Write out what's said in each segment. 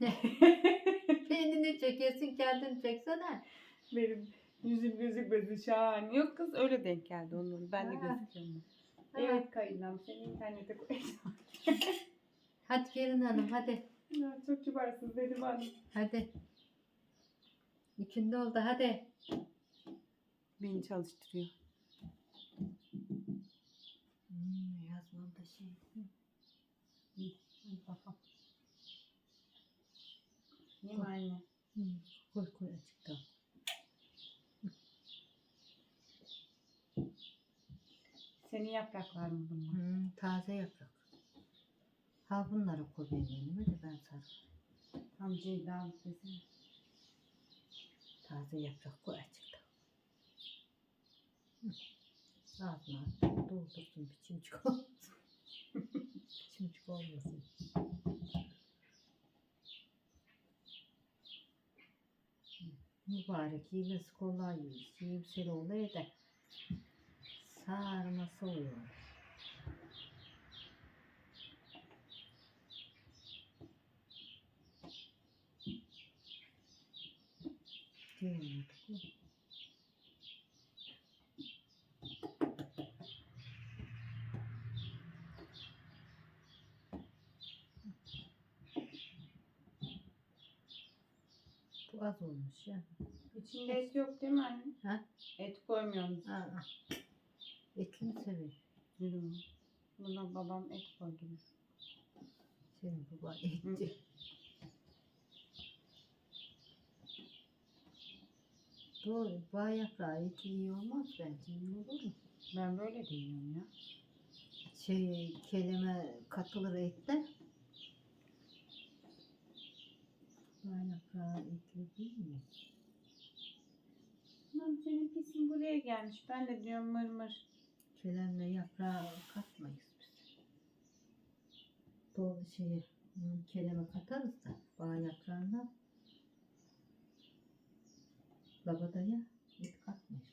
Kendini çekesin kendini çeksene. Benim yüzüm gözükmesi şahane. Yok kız öyle denk geldi onun. Ben de Ha. gözüküyorum. Evet kayınlam seni internete koyacağım. Hadi gelin hanım hadi. Ya, çok kibarsın dedim hanım. Hadi. İkindi oldu hadi. Beni çalıştırıyor. Hmm, yazmam da şey. Hı. Değil mi anne? Hı, Koy koy açıkta. Senin yapraklar mı bunlar? Hı, taze yaprak. Ha bunları koy benim de ben sararım. Tam Ceyda desene. Taze yaprak koy açıkta. Hı. Ağzına doldursun bir çimçik olmasın. çimçik olmasın. Hı, Mübarek yemesi kolay yiyiş. Yemsel oluyor da sarması oluyor. Diyemedik mi? Az olmuş ya. İçinde et yok değil mi anne? Ha? Et koymuyoruz. Aa, etini seviyor. Yok. Buna babam et koydu. Senin baban etçi. Doğru. Bağ yaprağı eti iyi olmaz bence. İyi olur mu? Ben böyle de yiyorum ya. Şey kelime katılır ette. Bağ yaprağı etli değil mi? Lan senin pisin buraya gelmiş. Ben de diyorum mır mır. Kelemle yaprağı katmayız biz. Doğru şeyi hmm, kelime katarız da bağ yaprağına labadaya et katmayız.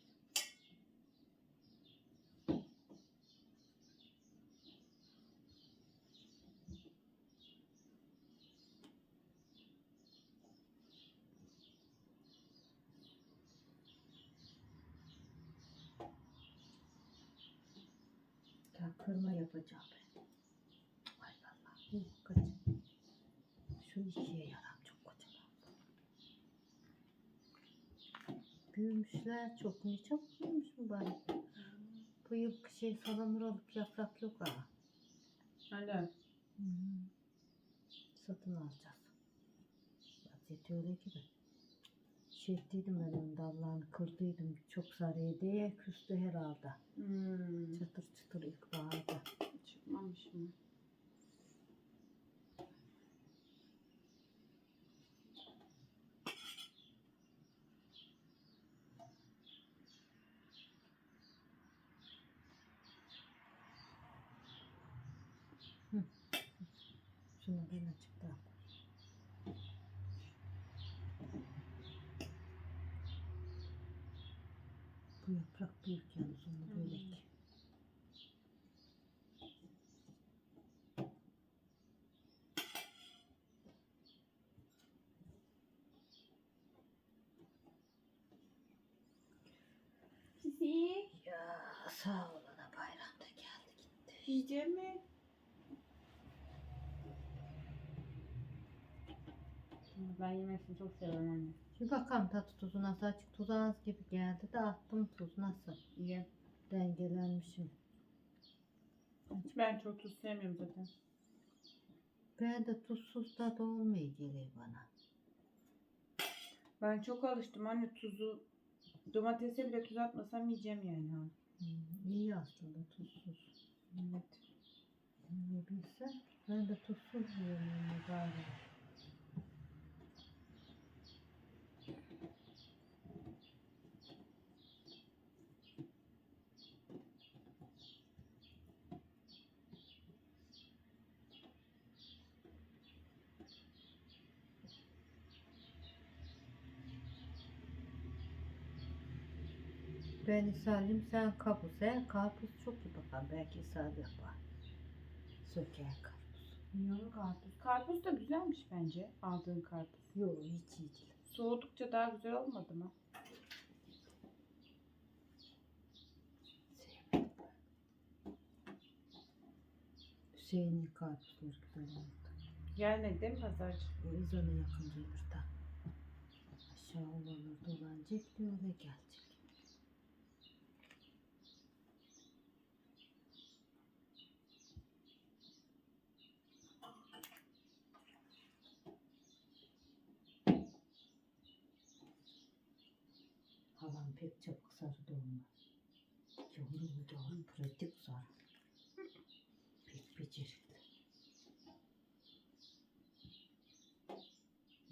Ya kırma yapacağım ben. Ay Allah. Bu kaç. Şu ikiye yaram çok kocaman. Büyümüşler çok. Ne çok büyümüş bu bari. Bu yıl şey salamuralık yaprak yok ha. Hmm. Satın alacağız. Vaziyeti öyle gibi. Şey ettiydim ben dallarını kırdıydım. Çok sarı diye küstü herhalde. Hmm. Çıtır çıtır ilkbaharda. Çıkmamış mı? Şunu ben açık daha. Bu yaprak büyük yalnız onu böyle Hmm. ki. Pisi. Ya sağ olana bayramda geldi gitti. Yiyecek mi? Ben yemesini çok severim anne. Bir bakalım tadı tuzu nasıl açık tuzu az gibi geldi de attım tuz nasıl İyi. dengelenmişim. Ben çok tuz sevmiyorum zaten. Ben de tuzsuz tadı olmuyor geliyor bana. Ben çok alıştım anne tuzu. Domatese bile tuz atmasam yiyeceğim yani ha. Hmm, iyi aslında tuzsuz. Evet. Ne bilse ben de tuzsuz yiyorum galiba. Ben ishalim sen kabus. He? Karpuz çok iyi bakalım. Belki ishal yapar. Söker karpuz. Yiyorum karpuz. Karpuz da güzelmiş bence aldığın karpuz. Yok hiç iyi değil. Soğudukça daha güzel olmadı mı? Hüseyin'in karpuzları güzel oldu. Gelmedi değil mi pazarcı? O ezana yakın gelir de. Aşağı ovalar dolanacak diyor ve gelecek. Pek çabuk sarı olmaz. Yavrum yavrum pratik sarı. Pek becerikli.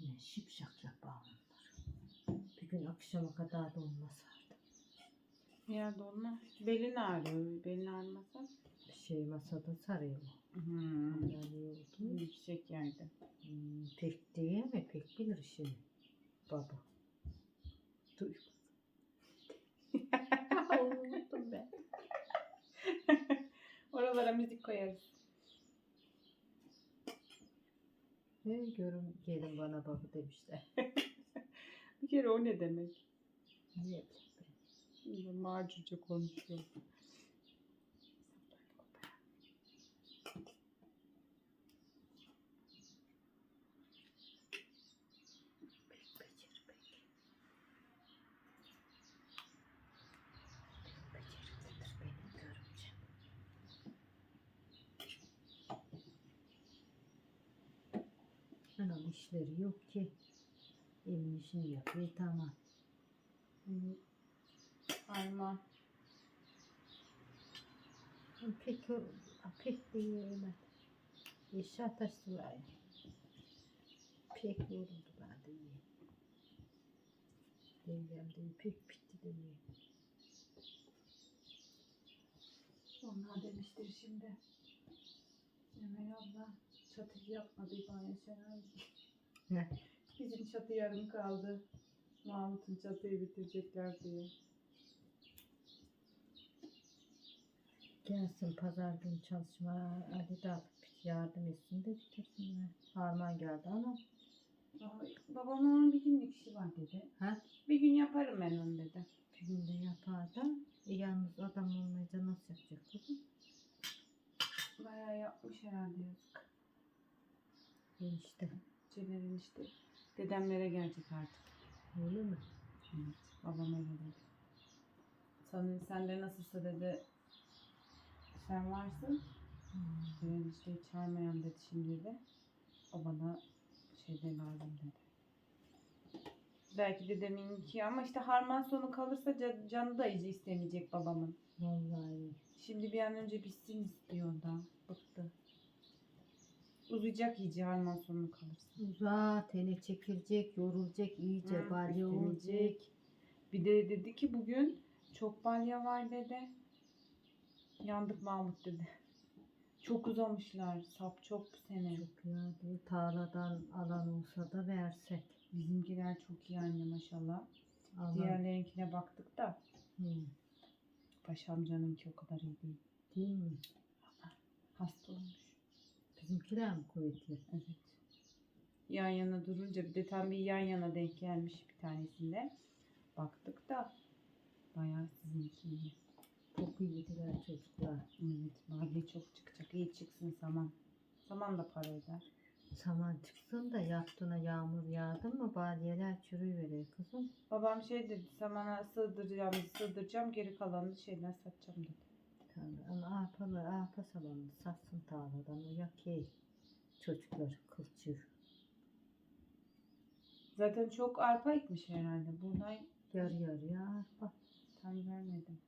Yine şipşak yapar onlar. Bir gün akşama kadar da olmaz sardı. Ya dolma. Belin ağrıyor. Belin ağrımasa. Şey masada sarıyor. Hmm. Yani oldu. Yüksek yerde. Hmm, pek değil mi? Pek bilir işini. Baba. Duy. Unuttum ben. Oralara müzik koyarız. Ne görün gelin bana baba demişler. Bir kere o ne demek? Şimdi Macurca konuşuyor. Pek beceri pek. Pek beceriklidir benim görümcem. Anam işleri yok ki. Evin işini yapıyor tamam. Evet. Alma. Pek pek de yiyemem. Eşya taştılar. Pek yoruldu ben de yiyeyim. Yengem de pek bitti de. Onlar demiştir şimdi. Emel abla çatı yapmadı bana Şenay. Ne? Bizim çatı yarım kaldı. Mahmut'un çatıyı bitirecekler diye. Gelsin pazar günü çalışma Ali de alıp yardım etsin de bitirsinler. Harman geldi ama. Babam onun bir günlük işi var dedi. Ha? Bir gün yaparım ben onu dedi. Bir günde yapar da. E, yalnız adam olmayınca nasıl yapacak kızım? Bayağı yapmış herhalde yazık. Enişte. Cener'in işte dedemlere gelecek artık. Öyle mi? Evet, babam öyle dedi. Sanırım sen de nasılsa dedi sen varsın. Hmm. Cener işte çağırmayan dedi şimdi de. O bana şeyde lazım dedi. Belki dedeminki ama işte harman sonu kalırsa ca- canı da iyice istemeyecek babamın. Vallahi. Şimdi bir an önce bitsin istiyor da. Bıktı. Uzayacak iyice harman sonu kalırsa. Uzağa tene çekilecek, yorulacak, iyice Hı, balya olacak. Bir de dedi ki bugün çok balya var dedi. Yandık Mahmut dedi. Çok uzamışlar. Sap çok bu sene. Çok ya diyor, tarladan alan olsa da versek. Bizimkiler çok iyi anne maşallah. Alan. Diğerlerinkine baktık da Hı, Paşa amcanınki o kadar iyi değil. değil mi? Hasta olmuş. Bizimkiler mi kuvvetli? Evet. Yan yana durunca bir de tam bir yan yana denk gelmiş bir tanesinde. Baktık da bayağı sizinki iyi. Çok iyiydiler çocuklar. Evet, balya çok çıkacak. İyi çıksın saman. Saman da para eder. Saman çıksın da yaptığına yağmur yağdı mı balyeler çürüyiveriyor kızım. Babam şey dedi, samana sığdıracağım, sığdıracağım, geri kalanını şeyden satacağım dedi. Tabii ama arpalar, arpa samanını satsın tarladan o yakey. Çocuklar kılçır. Zaten çok arpa ekmiş herhalde. Buğday Yarı yarıya arpa. tam görmedim.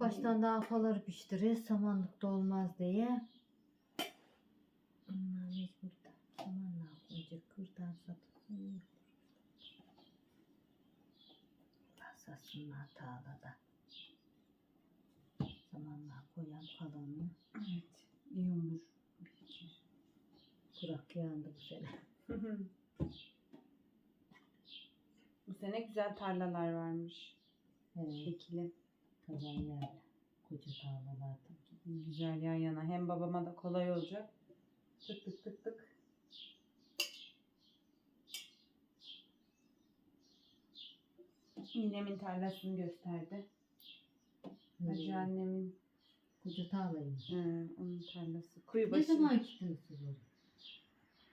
Baştan da arpaları piştirir samanlıkta olmaz diye. Ama mecbur da samanla koyacak kırdan satılsın. Satsınlar tarlada. Samanla koyan kalanını Evet, iyi fikir. kurak yandı bu sene. Bu sene güzel tarlalar varmış. He, Ekili. kazan yerle. Koca tarlalarda. Güzel yan yana. Hem babama da kolay olacak. Tık tık tık tık. İğnemin tarlasını gösterdi. Hacı annemin Koca tarlayım. he, onun tarlası. Kuyu Ne başı. zaman gittiniz siz oraya?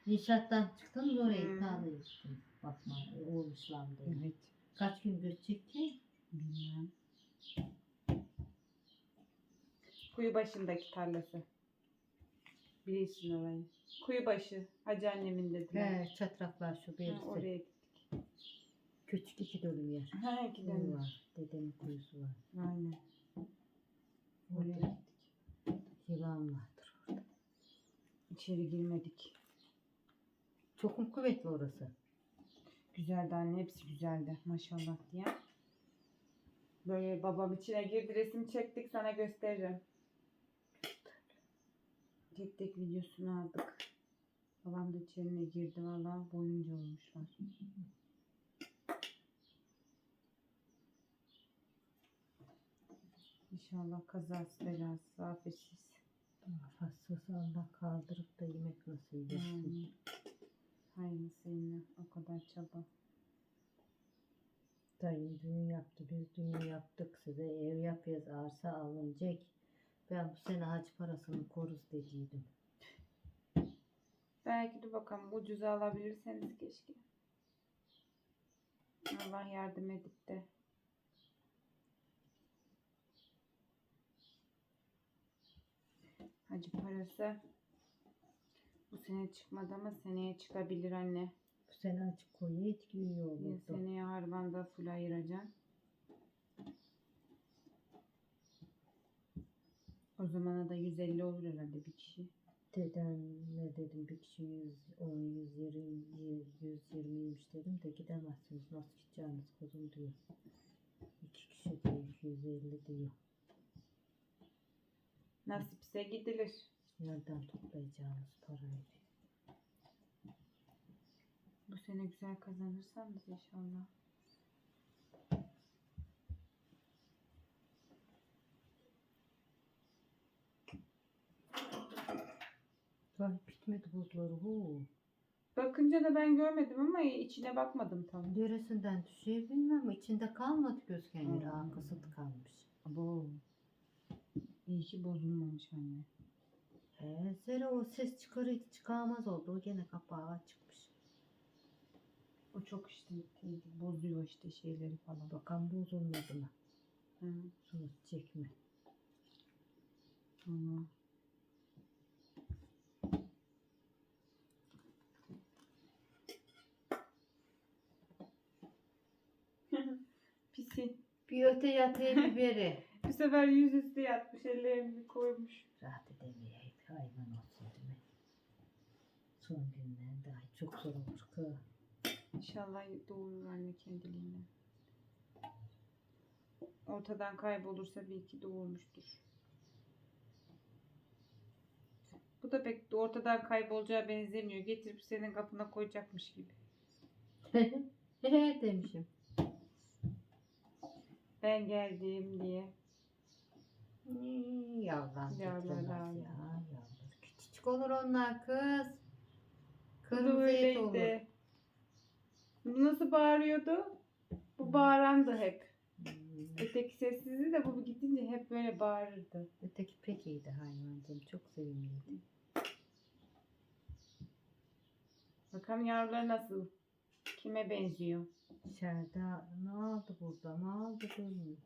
İnşaattan çıktınız oraya Hmm. tarlaya gittiniz. Bakma olmuşlar diye. Evet. Kaç gün göçecek ki? Bilmem. Kuyu başındaki tarlası. Bilirsin orayı. Kuyu başı. Hacı annemin dediler. He, çatraklar şu Ha, birisi. oraya gittik. Küçük iki dönüm yer. Ha Kuyu gidelim. var. Dedemin kuyusu var. Aynen. Oraya gittik. yılan vardır orada. İçeri girmedik. Çok mu kuvvetli orası? Güzeldi anne. Hepsi güzeldi. Maşallah diye. Böyle babam içine girdi. Resim çektik. Sana gösteririm. Tek tek videosunu aldık. Babam da içerine girdi. Valla boyunca olmuşlar. İnşallah kazası belası afetsiz. Hastası Allah kaldırıp da yemek nasip etsin. Hayırlısıyla o kadar çaba. Dayım düğün yaptı. Biz düğün yaptık size. Ev yapıyoruz. Arsa alınacak. Ben bu sene hac parasını koruz dediydim. Belki de bakalım ucuza alabilirseniz keşke. Allah yardım edip de. Hacı parası bu sene çıkmadı ama seneye çıkabilir anne. Bu sene açık koyu etki iyi Ya olurdu. seneye harbanda full ayıracağım. O zamana da 150 olur herhalde bir kişi. Deden ne dedim bir kişi 110, 120, 120'ymiş dedim de gidemezsiniz. Nasıl gideceğiniz kuzum diyor. İki kişi diyor 250 diyor. Nasipse gidilir. Nereden toplayacağınız parayı? Bu sene güzel kazanırsanız inşallah. Vay bitmedi buzları hu. Bakınca da ben görmedim ama içine bakmadım tam. Neresinden düşüyor bilmem. İçinde kalmadı gözken yeri. Hmm. Arkası tıkanmış. Abo. İyi ki bozulmamış anne. He, zere o ses çıkarıyor çıkamaz oldu. O gene kapağı çıkmış. O çok işte bozuyor işte şeyleri falan. Bakan bozulmadı mı? Hı. Sonra çekme. Allah. Pisi. Bir öte yatayım bir beri. Bu sefer yüzüstü yatmış ellerini koymuş. Rahat edemeyeyim. Hayvan olsun değil mi? Son günler daha çok zor olur kız. İnşallah doğurur anne kendiliğinden. Ortadan kaybolursa bir iki doğurmuştur. Bu da pek ortadan kaybolacağı benzemiyor. Getirip senin kapına koyacakmış gibi. Demişim. Ben geldim diye. Titremez da ya. Küçücük olur onlar kız. Kırmızı et olur. Bu nasıl bağırıyordu? Bu bağırandı hep. Hmm, Öteki sessizdi de bu gidince hep böyle bağırırdı. Öteki pek iyiydi hayvancığım. Çok sevimliydi. Bakalım yavrular nasıl? Kime benziyor? Şerda ne aldı burada? Ne aldı bilmiyorum.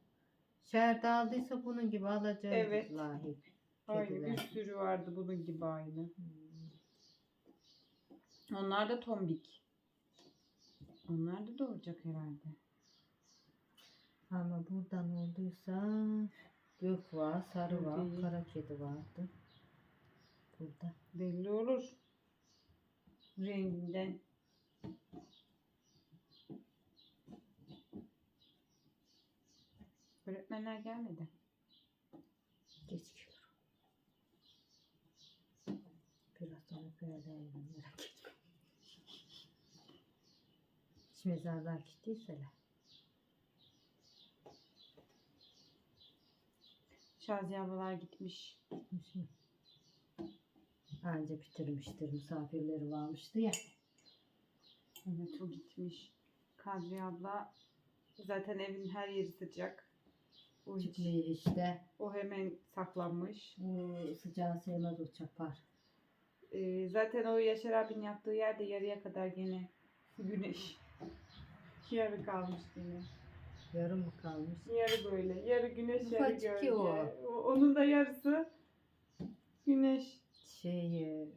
Şerda aldıysa bunun gibi alacağız Evet. lahi. Aynı bir sürü vardı bunun gibi aynı. Hmm. Onlar da tombik. Onlar da doğuracak herhalde. Ama buradan olduysa gök var, sarı var, Değil. kara kedi vardı. Burada. Belli olur. Renginden. Öğretmenler gelmedi. Geçiyor. Biraz sonra perdeyim merak etme. Hiç mezarlar gittiyseler. Şaziye ablalar gitmiş. Gitmiş mi? Anca bitirmiştir. Misafirleri varmıştı ya. Evet o gitmiş. Kadriye abla zaten evin her yeri sıcak. O, Çıkmıyor işte. o hemen saklanmış. Bu sıcağı sevmez o çapar. Ee, zaten o Yaşar abinin yaptığı yerde yarıya kadar gene güneş. Yarı kalmış gene. Yarım mı kalmış? Yarı böyle. Yarı güneş yarı Ufacık gölge. ki o. O- Onun da yarısı güneş. Şey e,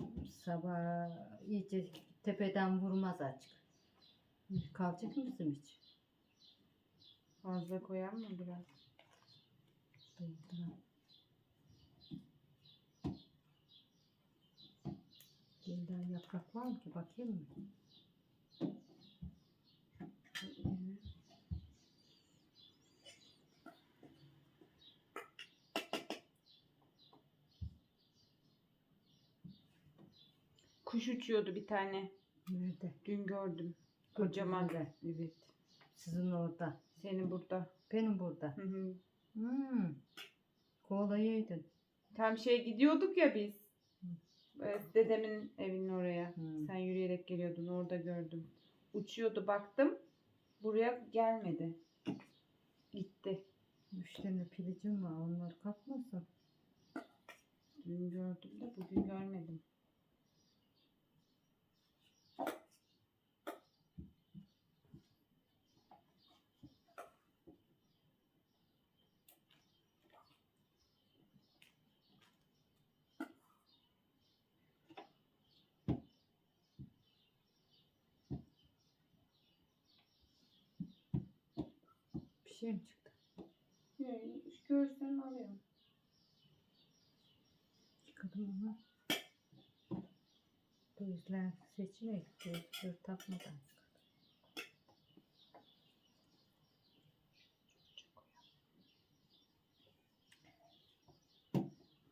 sabah iyice tepeden vurmaz açık. Kalacak mısın hiç? Fazla koyan mı biraz? Dolduran. Yeniden yaprak var mı ki? Bakayım mı? Kuş uçuyordu bir tane. Nerede? Dün gördüm. Kocaman. Evet. Sizin orada. Senin burada. Benim burada. Hı hı. Hmm. Kolayıydın. Tam şey gidiyorduk ya biz. Ee, Dedemin evinin oraya. Hmm. Sen yürüyerek geliyordun. Orada gördüm. Uçuyordu baktım. Buraya gelmedi. Gitti. Üç tane pilicim var. Onlar kapmasın. Dün gördüm de bugün görmedim. Bir şey mi çıktı? Yani görsem alıyorum. Çıkardım ama. Bu yüzden seçmek. Gözlüğü takmadan.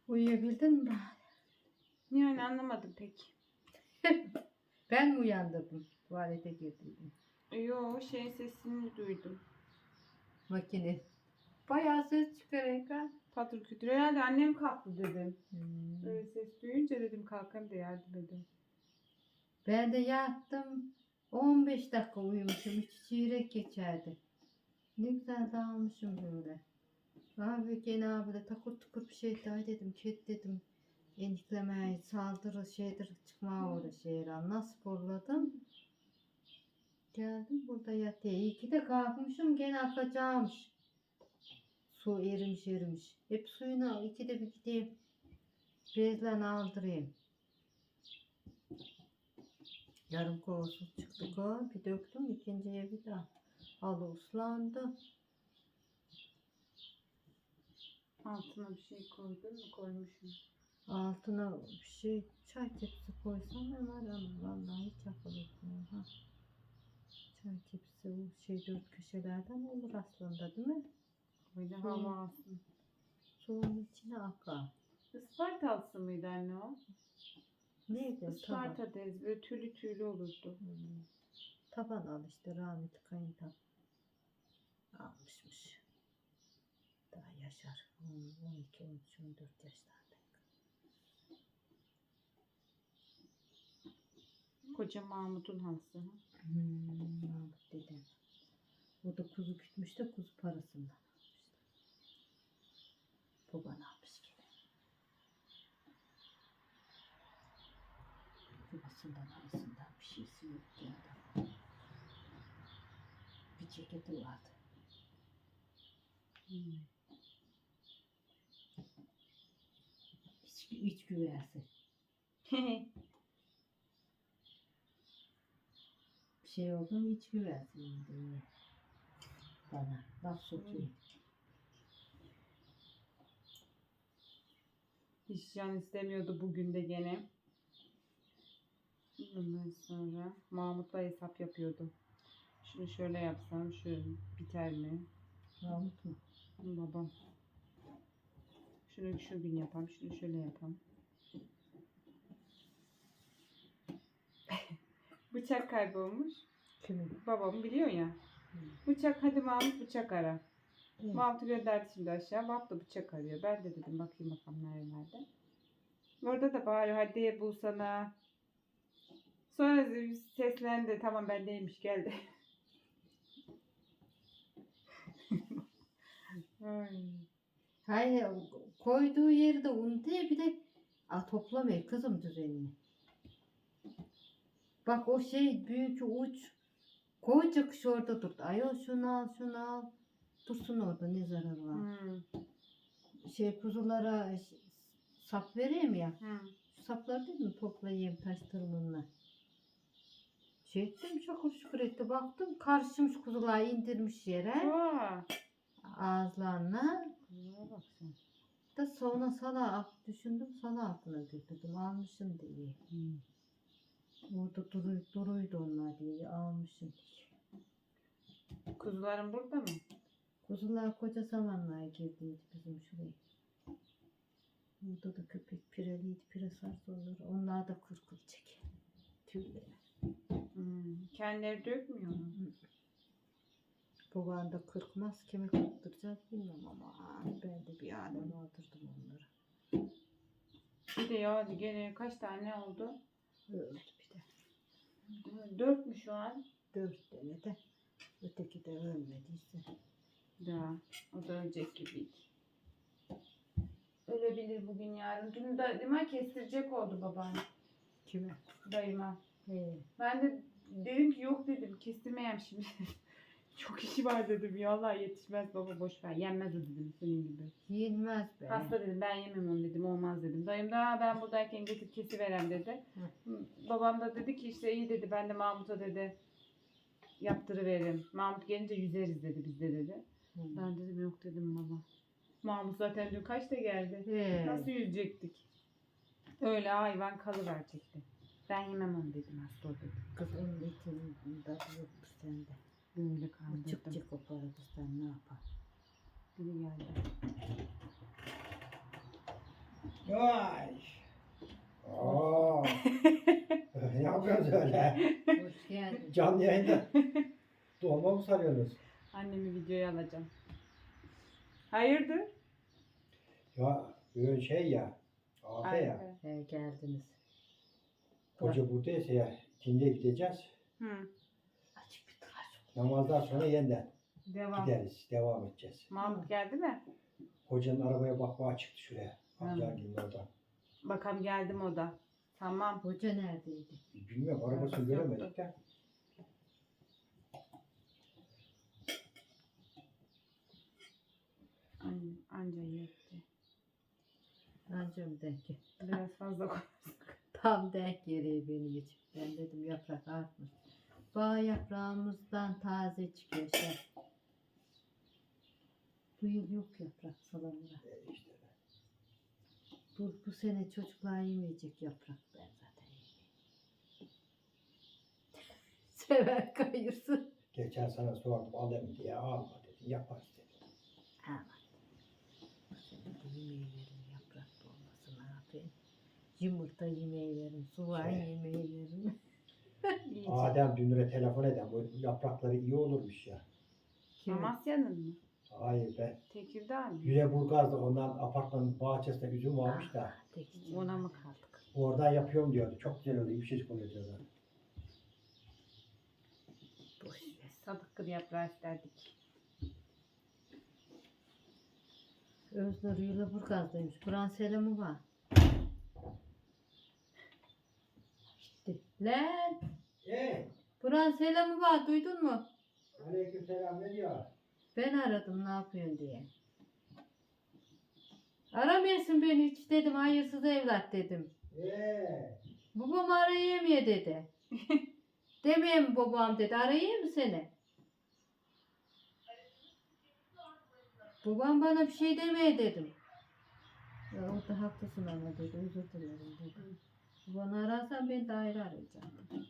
Uyuyabildin mi? Yani anlamadım pek. Ben mi uyandırdım? Tuvalete girdim. Yo şeyin sesini duydum. Makine. Bayağı ses çıkarıyor ha. Patır kütür. Herhalde annem kalktı dedim. Hmm. Böyle ses duyunca dedim kalkayım da yardım edeyim. Ben de yattım. 15 dakika uyumuşum. Hiç çeyrek geçerdi. Ne güzel dağılmışım böyle. Abi gene abi de takır tukur bir şey daha dedim. Ket dedim. Eniklemeye saldırı şeydir çıkmaya uğraşıyor. Nasıl sporladım. Geldim burada yatıyor. İyi ki de kalkmışım gene akacağımış. Su erimiş erimiş. Hep suyuna iki de bir gideyim. Bezlen aldırayım. Yarım kovasız çıktı o. Bir döktüm ikinciye bir daha. Halı ıslandı. Altına bir şey koydun mu koymuşum. Altına bir şey çay tepsi koysam ne var ama vallahi hiç akıl etmiyor ha. Çay tepsi o şey dört köşelerden olur aslında değil mi? Böyle hava alsın. Suyun içine akar. Ispartalısı mıydı anne o? Neydi? Taban. Isparta dez. Böyle tüylü tüylü olurdu. Hmm. Taban al işte rahmetli kayıntam. Almışmış. Daha yaşar. Hmm, 12, 13, 14 yaşlarında. Koca Mahmut'un hası. Hmm, Mahmut dedem. O da kuzu kütmüş de kuzu parasından almıştı. Baban almış gene. Babasından arasından bir şeysi yoktu adam. Bir ceketi vardı. Hmm. İç, iç güversi. Bir şey oldu mu iç güversi diye. Bana laf sokuyor. Hiç can istemiyordu bugün de gene. Ondan sonra Mahmut'la hesap yapıyordu. Şunu şöyle yapsam şöyle biter mi? Mahmut mu? Babam. Şunu şu gün yapam, şunu şöyle yapam. Bıçak kaybolmuş. Kimin? Babam biliyor ya. Bıçak hadi Mahmut bıçak ara. Evet. Mahmut'u gönderdi şimdi aşağı. Mahmut da bıçak arıyor. Ben de dedim bakayım bakalım nerelerde. Orada da bağırıyor hadi bulsana. Sonra seslendi. Tamam bendeymiş geldi. Ay. Hayır koyduğu yeri de unutuyor bir de a, toplamıyor kızım düzenini. Bak o şey büyük uç koyacak şu orada durdu. Ayol şunu al şunu al. Dursun orada ne zararı var. Hmm. Şey kuzulara sap vereyim ya. Hmm. Şu sapları dedim toplayayım taş tırmınla. Şey ettim çok şükür etti. Baktım karışmış kuzular indirmiş yere. Aa, Ağızlarına. kulağa bak sen. Da sonra sala düşündüm sala altına götürdüm almışım diye. Hmm. Orada duru, duruydu onlar diye almışım. Kuzuların burada mı? Kuzular koca zamanlar girdiydi bizim şuraya. Burada da köpek pireliydi pire sarsı onları. Onlar da kurkul çek. Tüyleri. Hmm. Kendileri dökmüyor mu? Baban da kırkmaz kime kırptıracağız bilmem ama ben de bir alem aldırdım onları. Bir de ya gene kaç tane oldu? De. Dört mü şu an? Dört tane de. Öteki de ölmediyse. Ya o da ölecek gibiydi. Ölebilir bugün yarın. Dün da dayıma kestirecek oldu babaanne. Kime? Dayıma. He. Ben de dedim ki yok dedim kestirmeyem şimdi. Çok işi var dedim ya Allah yetişmez baba boş ver yenmez o dedim senin gibi. Yenmez be. Hasta dedim ben yemem onu dedim olmaz dedim. Dayım da "Ha, ben buradayken getir kesiverem dedi. Babam da dedi ki işte iyi dedi ben de Mahmut'a dedi yaptırıveririm. Mahmut gelince yüzeriz dedi bizde dedi. Hı. Ben dedim yok dedim baba. Mahmut zaten dün kaçta geldi? He. Nasıl yüzecektik? Öyle hayvan kalıverecekti. Ben yemem onu dedim hasta o dedi. Kız onun etinin tadı sende. Böyle O kaldırdım. çık çık o para kızdan ne yapar? Biri geldi. Vay. Aa. ne yapıyorsunuz öyle? Hoş geldin. Canlı yayında dolma mı sarıyorsunuz? Annemi videoya alacağım. Hayırdır? Ya böyle şey ya. Afe ya. He geldiniz. Hoca buradaysa ya. İkindiye gideceğiz. Hı. Açık bir tıraş ol. Namazdan sonra yeniden Devam. gideriz. Devam edeceğiz. Mahmut geldi mi? Hocanın arabaya bakmaya çıktı şuraya. Hı. Amcan gelin oradan. Bakalım geldim o da. Tamam. Hoca neredeydi? Bilmiyorum arabasını Arabası göremedik yoktu. de. Anne, anca yetti. Ancam denk. Biraz fazla koy. Tam denk yeri beni geçip. Ben dedim yaprak artmış. Bağ yaprağımızdan taze çıkıyor şey. Bu yıl yok yaprak salamura. E işte. Bu, bu sene çocuklar yemeyecek yaprak ben zaten yemeyeyim. Sever kayırsın. Geçen sana sordum alayım diye alma dedi. Yaparız dedi. Ama bu sene de yemeği verin yaprak dolması ne yapayım. Yumurta yemeği verin, soğan Şey. yemeği verin. Adem Dünür'e telefon eden bu yaprakları iyi olurmuş ya. Kim? Amasya'nın mı? Hayır be. Tekirdağ mı? Lüleburgaz'da ondan apartmanın bahçesinde üzüm varmış da Tek içim Ona mı kaldık? oradan yapıyorum diyordu. Çok güzel oluyor. Bir şey oluyor diyorlar. Boş ver. Sadık kır yaprağı isterdik. Öznur Yılaburgaz'daymış. Buran selamı var. Gitti. Lan! Hey! Buran selamı var. Duydun mu? Aleyküm selam ne diyor? Ben aradım ne yapıyorsun diye. Aramıyorsun beni hiç dedim. Hayırsız evlat dedim. Eee! Babam arayamıyor dedi. Demeyeyim mi babam dedi. Arayayım mı seni? Babam bana bir şey demeye dedim. Ya orada haklısın ama dedi. Özür dilerim dedi. Babanı ararsan ben de ayrı arayacağım dedi.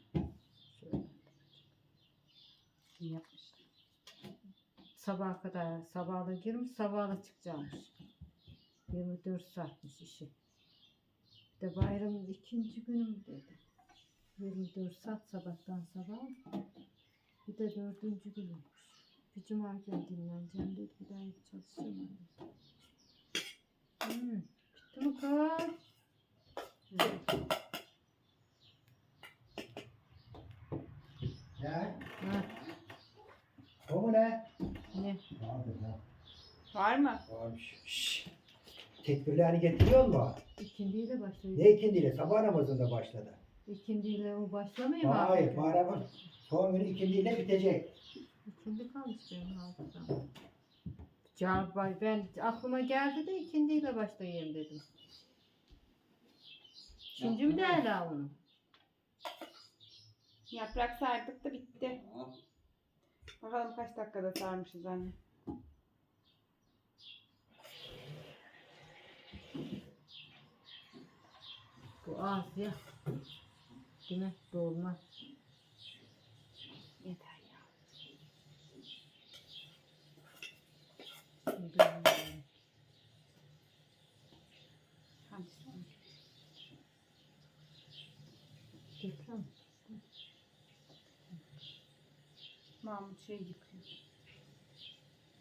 İyi yapmış. Sabaha kadar sabahla girmiş sabahla çıkacakmış. 24 saatmiş işi. Bir de bayramın ikinci günü mü dedi. 24 saat sabahtan sabah. Bir de dördüncü günüymüş. Bir cuma günü dinleneceğim dedi. Bir daha hiç çalışacağım. Hmm. Bitti mi kız? Ne? Ha, O mu ne? ne? Vardır ha. Var mı? Varmış. Şşş. Tekbirlerini getiriyor mu? İkindiyle başlıyor. Ne ikindiyle? Sabah namazında başladı. İkindiyle o başlamıyor mu? Hayır, abi? bayramın son günü ikindiyle bitecek. İkindi kalmış benim hafızam. Cevap var. Ben aklıma geldi de ikindiyle başlayayım dedim. Üçüncü mü de hala onun? Yaprak sardık da bitti. Bakalım kaç dakikada sarmışız anne. Bu az ya. Değil mi? Dolma. Yeter ya. Mahmut şey yıkıyor.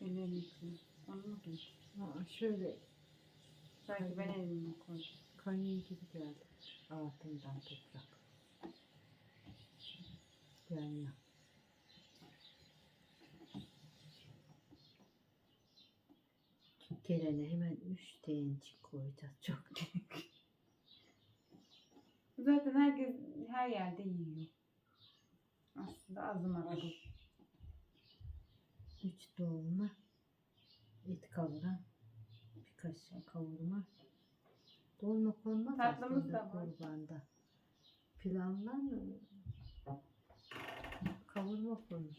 Ellerini yıkıyor. Anladın Aa, şöyle Sanki ben elimi koydum. kayın gibi geldi. Altından toprak. Yani Gelene hemen üç değinci koyacağız. Çok büyük. Zaten herkes her yerde yiyor. Aslında azına da bu. 3 dolma et kavuran birkaç şey kavurma. Dolma konmaz Tatlımız aslında kurbanda. Pilavla kavurma konmaz.